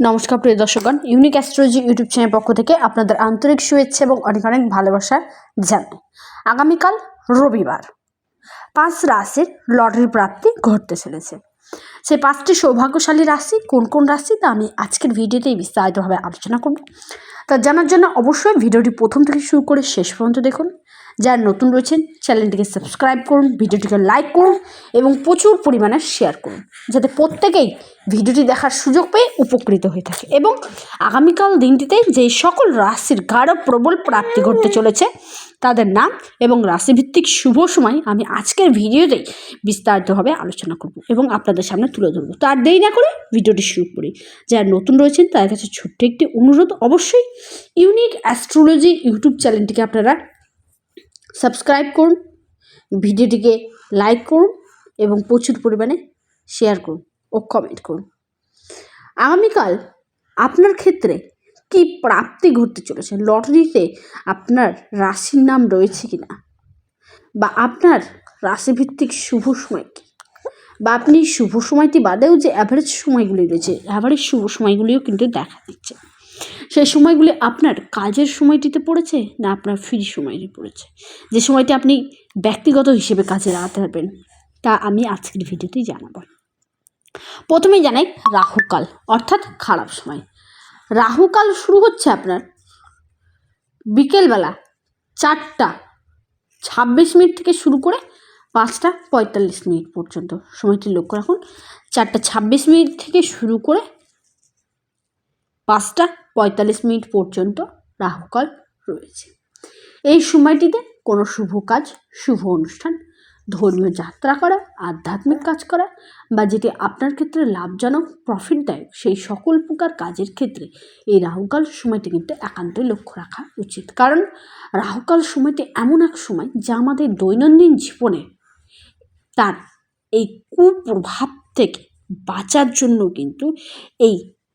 নমস্কার প্রিয় দর্শকগণ ইউনিক অ্যাস্ট্রোলজি ইউটিউব চ্যানেল পক্ষ থেকে আপনাদের আন্তরিক শুভেচ্ছা এবং অনেক অনেক ভালোবাসা জানাই। আগামীকাল রবিবার, পাঁচ রাশির লটারি প্রাপ্তি ঘটতে চলেছে। সেই পাঁচটি সৌভাগ্যশালী রাশি কোন কোন রাশি তা আমি আজকের ভিডিওতেই বিস্তারিতভাবে আলোচনা করব। তা জানার জন্য অবশ্যই ভিডিওটি প্রথম থেকে শুরু করে শেষ পর্যন্ত দেখুন। যারা নতুন রয়েছেন, চ্যানেলটিকে সাবস্ক্রাইব করুন, ভিডিওটিকে লাইক করুন এবং প্রচুর পরিমাণে শেয়ার করুন, যাতে প্রত্যেকেই ভিডিওটি দেখার সুযোগ পেয়ে উপকৃত হয়ে থাকে। এবং আগামীকাল দিনটিতে যেই সকল রাশির গাঢ় প্রবল প্রাপ্তি ঘটতে চলেছে, তাদের নাম এবং রাশিভিত্তিক শুভ সময় আমি আজকের ভিডিওতেই বিস্তারিতভাবে আলোচনা করব এবং আপনাদের সামনে তুলে ধরবো। তো আর দেরি না করে ভিডিওটি শুরু করি। যারা নতুন রয়েছেন, তাদের কাছে ছোট্ট একটি অনুরোধ অবশ্যই, ইউনিক অ্যাস্ট্রোলজি ইউটিউব চ্যানেলটিকে আপনারা সাবস্ক্রাইব করুন, ভিডিওটিকে লাইক করুন এবং প্রচুর পরিমাণে শেয়ার করুন ও কমেন্ট করুন। আগামীকাল আপনার ক্ষেত্রে কি প্রাপ্তি ঘটতে চলেছে? লটারিতে আপনার রাশির নাম রয়েছে কি না বা আপনার রাশিভিত্তিক শুভ সময় কী? বা আপনি শুভ সময়টি বাদেও যে অ্যাভারেজ সময়গুলি রয়েছে অ্যাভারেজ শুভ সময়গুলিও কিন্তু দেখা দিচ্ছে। সেই সময়গুলি আপনার কাজের সময়টিতে পড়েছে না আপনার ফ্রি সময়টি পড়েছে? যে সময়টি আপনি ব্যক্তিগত হিসেবে কাজে লাগাতে পারবেন, তা আমি আজকের ভিডিওতেই জানাব। প্রথমেই জানাই রাহুকাল, অর্থাৎ খারাপ সময়। রাহুকাল শুরু হচ্ছে আপনার বিকেলবেলা চারটা ছাব্বিশ মিনিট থেকে শুরু করে পাঁচটা পঁয়তাল্লিশ মিনিট পর্যন্ত। সময়টি লক্ষ্য রাখুন, চারটা ছাব্বিশ মিনিট থেকে শুরু করে পাঁচটা পঁয়তাল্লিশ মিনিট পর্যন্ত রাহুকাল রয়েছে। এই সময়টিতে কোনো শুভ কাজ, শুভ অনুষ্ঠান, ধর্মীয় যাত্রা করা, আধ্যাত্মিক কাজ করা বা যেটি আপনার ক্ষেত্রে লাভজনক প্রফিট দেয় সেই সকল প্রকার কাজের ক্ষেত্রে এই রাহুকাল সময়টি কিন্তু একান্তই লক্ষ্য রাখা উচিত। কারণ রাহুকাল সময়টি এমন এক সময় যা আমাদের দৈনন্দিন জীবনে তার এই কুপ্রভাব থেকে বাঁচার জন্য কিন্তু এই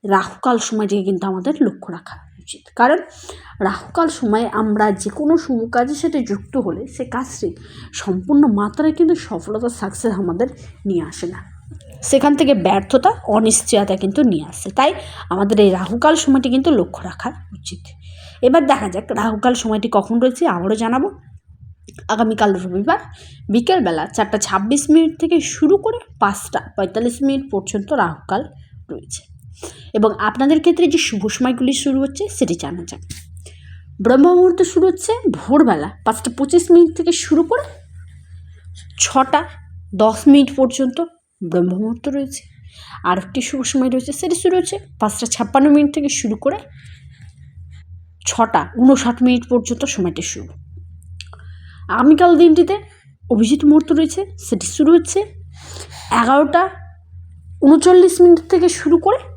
রাহুকাল সময়টিকে কিন্তু আমাদের লক্ষ্য রাখা উচিত। কারণ রাহুকাল সময়ে আমরা যে কোনো শুভ কাজের সাথে যুক্ত হলে সে কাজটি সম্পূর্ণ মাত্রায় কিন্তু সফলতা সাকসেস আমাদের নিয়ে আসে না। সেখান থেকে ব্যর্থতা, অনিশ্চয়তা কিন্তু নিয়ে আসে। তাই আমাদের এই রাহুকাল সময়টি কিন্তু লক্ষ্য রাখা উচিত। এবার দেখা যাক রাহুকাল সময়টি কখন রয়েছে, আবারও জানাব। আগামীকাল রবিবার বিকেলবেলা চারটা ছাব্বিশ মিনিট থেকে শুরু করে পাঁচটা পঁয়তাল্লিশ মিনিট পর্যন্ত রাহুকাল রয়েছে। এবং আপনাদের ক্ষেত্রে যে শুভ সময়গুলি শুরু হচ্ছে সেটি জানা যাক। ব্রহ্ম মুহূর্ত শুরু হচ্ছে ভোরবেলা পাঁচটা পঁচিশ মিনিট থেকে শুরু করে ছটা দশ মিনিট পর্যন্ত ব্রহ্ম মুহূর্ত রয়েছে। আর একটি শুভ সময় রয়েছে সেটি শুরু হচ্ছে পাঁচটা ছাপ্পান্ন মিনিট থেকে শুরু করে ছটা উনষাট মিনিট পর্যন্ত সময়টি শুরু। আগামীকাল দিনটিতে অভিজিৎ মুহূর্ত রয়েছে সেটি শুরু হচ্ছে এগারোটা উনচল্লিশ মিনিট থেকে শুরু করে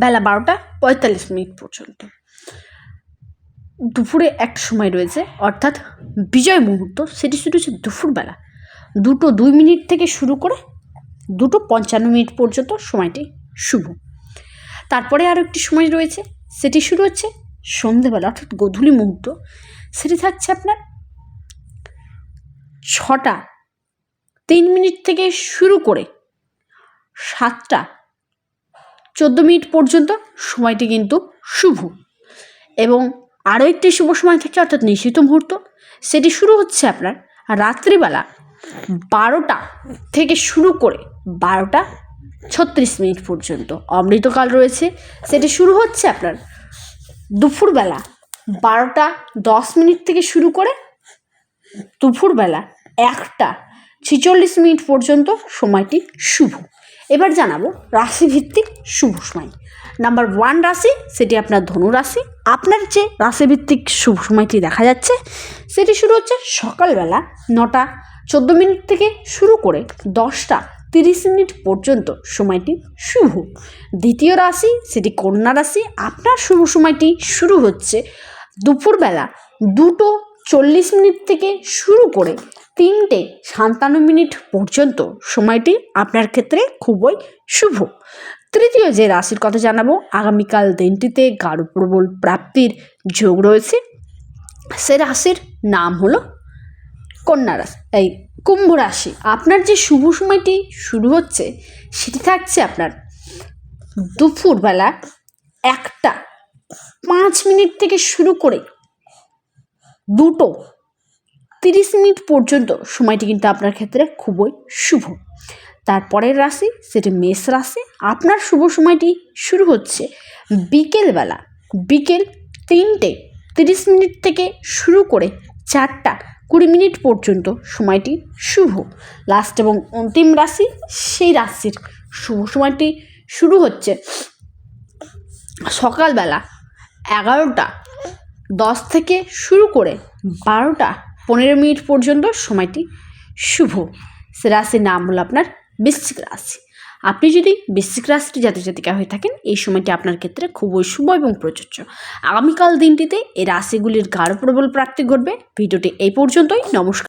বেলা বারোটা পঁয়তাল্লিশ মিনিট পর্যন্ত। দুপুরে একটা সময় রয়েছে, অর্থাৎ বিজয় মুহূর্ত, সেটি শুরু হচ্ছে দুপুরবেলা। দুটো দুই মিনিট থেকে শুরু করে দুটো পঞ্চান্ন মিনিট পর্যন্ত সময়টি শুভ। তারপরে আরও একটি সময় রয়েছে, সেটি শুরু হচ্ছে সন্ধেবেলা, অর্থাৎ গধূলি মুহূর্ত। সেটি থাকছে আপনার ছটা তিন মিনিট থেকে শুরু করে সাতটা চোদ্দ মিনিট পর্যন্ত সময়টি কিন্তু শুভ। এবং আরও একটি শুভ সময় থাকে অর্থাৎ নিশ্চিত মুহূর্ত। সেটি শুরু হচ্ছে আপনার রাত্রিবেলা বারোটা থেকে শুরু করে বারোটা ছত্রিশ মিনিট পর্যন্ত অমৃতকাল রয়েছে। সেটি শুরু হচ্ছে আপনার দুপুরবেলা বারোটা দশ মিনিট থেকে শুরু করে দুপুরবেলা একটা ছিচল্লিশ মিনিট পর্যন্ত সময়টি শুভ। এবার জানাব রাশিভিত্তিক শুভ সময়। নাম্বার ওয়ান রাশি, সেটি আপনার ধনু রাশি। আপনার যে রাশিভিত্তিক শুভ সময়টি দেখা যাচ্ছে, সেটি শুরু হচ্ছে সকালবেলা নটা চোদ্দ মিনিট থেকে শুরু করে দশটা তিরিশ মিনিট পর্যন্ত সময়টি শুভ। দ্বিতীয় রাশি, সেটি কন্যা রাশি। আপনার শুভ সময়টি শুরু হচ্ছে দুপুরবেলা দুটো চল্লিশ মিনিট থেকে শুরু করে তিনটে সাতান্ন মিনিট পর্যন্ত সময়টি আপনার ক্ষেত্রে খুবই শুভ। তৃতীয় যে রাশির কথা জানাব, আগামীকাল দিনটিতে গাঢ় প্রবল প্রাপ্তির যোগ রয়েছে। সে রাশির নাম হলো কন্যা রাশি। এই কুম্ভ রাশি, আপনার যে শুভ সময়টি শুরু হচ্ছে, সেটি থাকছে আপনার দুপুরবেলা একটা পাঁচ মিনিট থেকে শুরু করে দুটো। তিরিশ মিনিট পর্যন্ত সময়টি কিন্তু আপনার ক্ষেত্রে খুবই শুভ। তারপরের রাশি, সেটি মেষ রাশি। আপনার শুভ সময়টি শুরু হচ্ছে বিকেলবেলা। বিকেল তিনটে, তিরিশ মিনিট থেকে শুরু করে চারটা কুড়ি মিনিট পর্যন্ত সময়টি শুভ। লাস্ট এবং অন্তিম রাশি, সেই রাশির শুভ সময়টি শুরু হচ্ছে সকালবেলা এগারোটা দশ থেকে শুরু করে বারোটা, পনেরো মিনিট পর্যন্ত সময়টি শুভ। সে রাশির নাম হলো আপনার বৃশ্চিক রাশি। আপনি যদি বৃশ্চিক রাশিটি জাতি জাতিকা হয়ে থাকেন, এই সময়টি আপনার ক্ষেত্রে খুবই শুভ এবং প্রযোজ্য। আগামীকাল দিনটিতে এই রাশিগুলির গাঢ় প্রবল প্রাপ্তি ঘটবে। ভিডিওটি এই পর্যন্তই। নমস্কার।